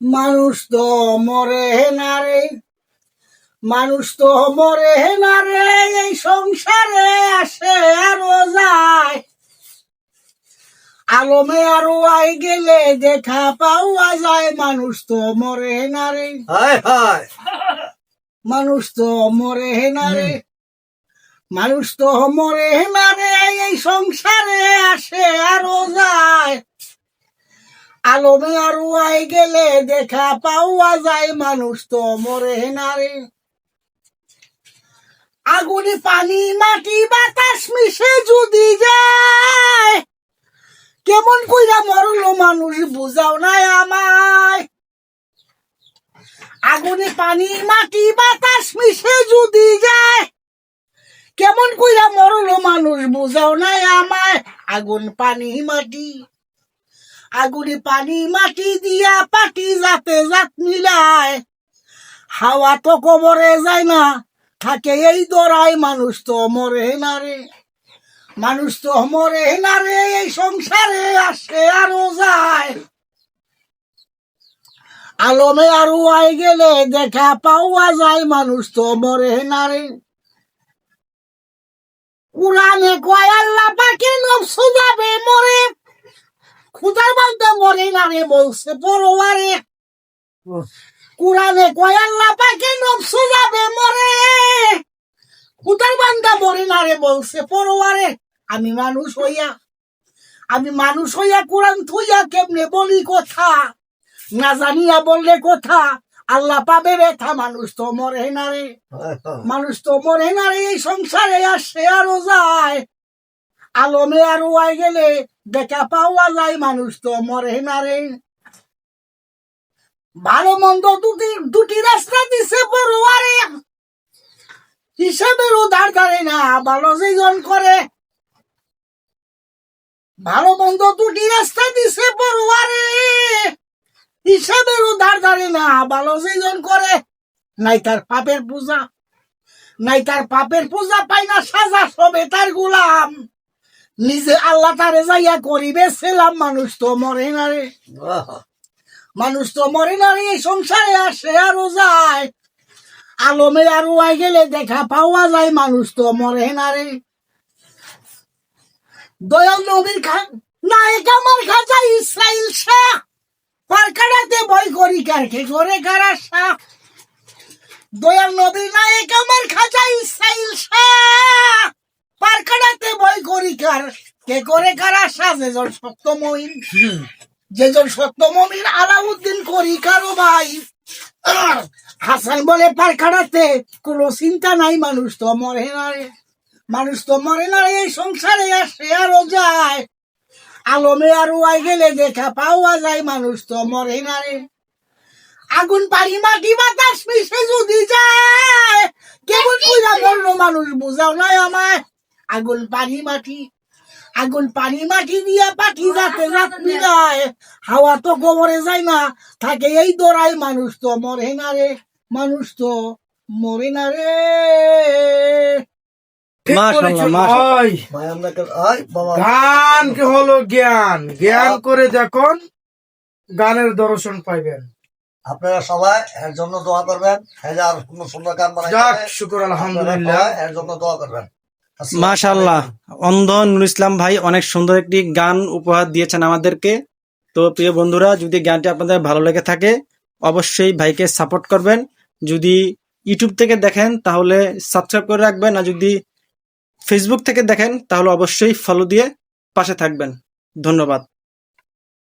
মানুষ তো মরে না রে মানুষ তো মরে না রে এই সংসারে আসে আরও যায়। আলমে আরও আই গেলে দেখা পাওয়া যায় মানুষ তো মরে না রে মানুষ তো মরে না রে মানুষ তো মরে না রে এই সংসারে আসে আরও যায়। আলমে আরও আই গেলে দেখা পাওয়া যায় মানুষ তো মরে না রে আগুনে পানি, মাটি, বাতাস মিশে যদি যায়, কেমন কইরা মরলো মানুষ বুঝাও নাই আমায়। আগুনে পানি, মাটি, বাতাস মিশে যদি যায়, কেমন কইরা মরলো মানুষ বুঝাও নাই আমায়। আগুন, পানি, মাটি। আগুনে পানি মাটি দিয়া পাটি যাতে জাত মিলায়। হাওয়া তো কবরে যায় না, থাকে এই দরাই মানুষ তো মরে না রে। মানুষ তো মরে না রে, এই সংসারে আসে আরও যায়। আলমে আরও আই গেলে দেখা পাওয়া যায়, মানুষ তো মরে না রে। কোরআনে কয়, আল্লাহ পাকে নফসু যাবে মরে। খুদার বান্ধে মরে না রে বলছে পরোয়ারে কোরআনে কয় আল্লাহ পাকে নফসু যাবে মরে। খুদার বান্ধা মরে না রে বলছে পরোয়ারে আমি মানুষ হইয়া, আমি মানুষ হইয়া কোরআন থুইয়া কেমনে বলি কথা? না জানিয়া বললে কথা? আল্লাহ পাবে ব্যথা, মানুষ তো মরে না রে। মানুষ তো মরে না রে, এই সংসারে আসে আরও যায়। আলমে আরও আই গেলে দেখা পাওয়া যায় মানুষ তো মরে না রে। ভালো মন্দ দুটি দুটি রাস্তা দিছে পড়ুয়ারে। হিসাবেরও দাঁড় ধারে না, ভালো যেজন করে। ভালো মন্দ দুটি রাস্তা দিছে পড়ুয়ারে। হিসাবেরও দাঁড় ধারে না, ভালো যেজন করে। নাই তার পাপের পূজা, নাই তার পাপের পূজা পাই না সাজা নিজে আল্লাহ তারে যাইয়া করিবে, ছিলাম মানুষ তো মরে না রে। মানুষ তো মরে না রে, এই সংসারে আসে আরও যায়। আলমে আরও আই গেলে দেখা পাওয়া যায়, মানুষ তো মরে না রে। দয়াল নবীর খান, নায়ক আমার খাজা ইসরাইল শাহ। পারকাড়াতে বই করি কারকে করে কারা শাহ। দয়াল নবী নায়ক আমার খাজা ইসরাইল শাহ। পারকাড়াতে বই করি কার কে করে কারা যেজন সত্যময়ীন যেজন সত্যমমিন আলাউদ্দিন করি কারও ভাই। হাসান বলে পারখানাতে কোনো চিন্তা নাই, মানুষ তো মরে না রে। মানুষ তো মরে না রে, এই সংসারে আসে আরও যায়। আলমে আরও আই গেলে দেখা পাওয়া যায়, মানুষ তো মরে না রে। আগুন পানি মাটি বাতাস মিশে যদি যায় কেমন কইরা মরলো মানুষ, বুঝাও নাই আমায়। আগুন পানি মাটি আগুন পানি মাটি দিয়া পাটি যাতে রাত মিলায় হাওয়া তো গোবরে যায় না। থাকে এই দৌড়াই মানুষ তো মরে না রে মানুষ তো মরে না রে। গান কি হলো জ্ঞান? জ্ঞান করে দেখুন গানের দর্শন পাইবেন। আপনারা সবাই এর জন্য দোয়া করবেন। যে আর সুন্দর গান বানাই যাক শুকুর আলহামদুলিল্লাহ। এর জন্য দোয়া করবেন। মাশাল্লাহ অন্ধ নুর ইসলাম ভাই অনেক সুন্দর একটি গান উপহার দিয়েছেন আমাদেরকে। তো প্রিয় বন্ধুরা যদি গানটি আপনাদের ভালো লেগে থাকে অবশ্যই ভাইকে সাপোর্ট করবেন। যদি ইউটিউব থেকে দেখেন তাহলে সাবস্ক্রাইব করে রাখবেন। আর যদি ফেসবুক থেকে দেখেন তাহলে অবশ্যই ফলো দিয়ে পাশে থাকবেন। ধন্যবাদ।